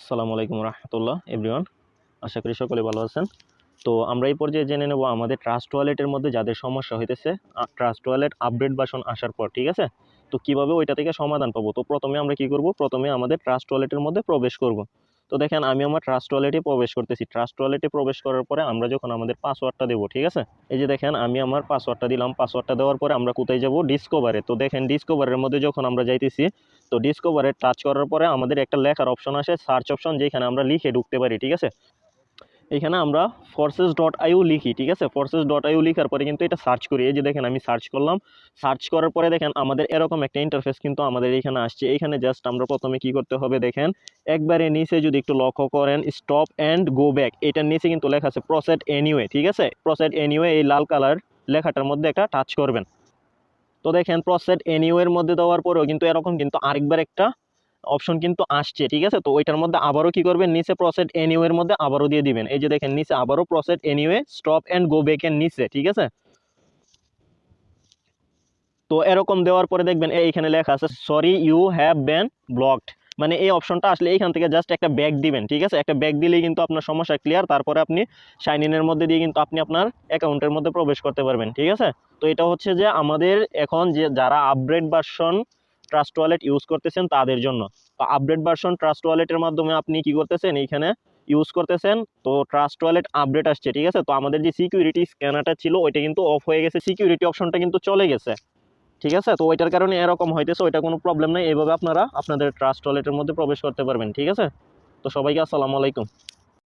আসসালামু আলাইকুম রহমতুল্লাহ, এভরিওয়ান। আশা করি সকলে ভালো আছেন। তো আমরা এই পর্যায়ে জেনে নেব আমাদের ট্রাস্ট ওয়ালেটের মধ্যে যাদের সমস্যা হইতেছে ট্রাস্ট ওয়ালেট আপডেট বাসন আসার পর, ঠিক আছে? তো কীভাবে ওইটা থেকে সমাধান পাবো? তো প্রথমে আমরা কি করব? প্রথমে আমাদের ট্রাস্ট ওয়ালেটের মধ্যে প্রবেশ করব। তো দেখেন, আমি আমার ট্রাস্ট ওয়ালেটে প্রবেশ করতেছি। ট্রাস্ট ওয়ালেটে প্রবেশ করার পরে আমরা যখন আমাদের পাসওয়ার্ডটা দেবো, ঠিক আছে? এই যে দেখেন, আমি আমার পাসওয়ার্ডটা দিলাম। পাসওয়ার্ডটা দেওয়ার পরে আমরা কোথায় যাব? ডিসকোভারে তো দেখেন ডিসকোভারের মধ্যে যখন আমরা যাইতেছি, তো ডিসকোভারে টাচ করার পরে আমাদের একটা লেখার অপশন আসে সার্চ অপশন যেখানে আমরা লিখে ঢুকতে পারি, ঠিক আছে? এখানে আমরা ফোর্সেস ডট আইউ লিখি, ঠিক আছে? ফোর্সেস ডট আইউ লিখার পরে কিন্তু এটা সার্চ করি। এই যে দেখেন, আমি সার্চ করলাম। সার্চ করার পরে দেখেন, আমাদের এরকম একটা ইন্টারফেস কিন্তু আমাদের এখানে আসছে। এখানে জাস্ট আমরা প্রথমে কি করতে হবে দেখেন, একবারে নিচে যদি একটু লক্ষ্য করেন স্টপ অ্যান্ড গো ব্যাক এটার নিচে কিন্তু লেখা আছে প্রসেড এনিওয়ে ঠিক আছে? প্রসেট এনিওয়ে এই লাল কালার লেখাটার মধ্যে একটা টাচ করবেন। তো দেখেন প্রসেড এনিওয়ের মধ্যে দেওয়ার পরেও কিন্তু এরকম কিন্তু আরেকবার একটা অপশন কিন্তু আসছে, ঠিক আছে? তো ওইটার মধ্যে আবারও কি করবেন? নিচে প্রসেড এনিওয়ের মধ্যে আবারও দিয়ে দিবেন। এই যে দেখেন, নিচে আবারও proceed anyway stop and go ব্যাকের নিচে, ঠিক আছে? তো এরকম দেওয়ার পরে দেখবেন এইখানে লেখা আছে sorry you have been blocked মানে এই অপশনটা আসলে এইখান থেকে জাস্ট একটা ব্যাগ দিবেন, ঠিক আছে? একটা ব্যাগ দিলেই কিন্তু আপনার সমস্যা ক্লিয়ার তারপরে আপনি সাইন ইনের মধ্যে দিয়ে কিন্তু আপনি আপনার অ্যাকাউন্টের মধ্যে প্রবেশ করতে পারবেন, ঠিক আছে? তো এটা হচ্ছে যে আমাদের এখন যে যারা upgrade version trust wallet use করতেছেন তাদের জন্য। তো আপডেট ভার্সন ট্রাস্ট ওয়ালেটের মাধ্যমে আপনি কি করতেছেন? এইখানে ইউজ করতেছেন। তো ট্রাস্ট ওয়ালেট আপডেট আসছে, ঠিক আছে? তো আমাদের যে সিকিউরিটি স্ক্যানারটা ছিল, ওইটা কিন্তু অফ হয়ে গেছে। সিকিউরিটি অপশনটা কিন্তু চলে গেছে, ঠিক আছে? তো ওইটার কারণে এরকম হইতেছে, ওইটা কোনো প্রবলেম নেই। এইভাবে আপনারা আপনাদের ট্রাস্ট ওয়ালেটের মধ্যে প্রবেশ করতে পারবেন, ঠিক আছে? তো সবাইকে আসসালামু আলাইকুম।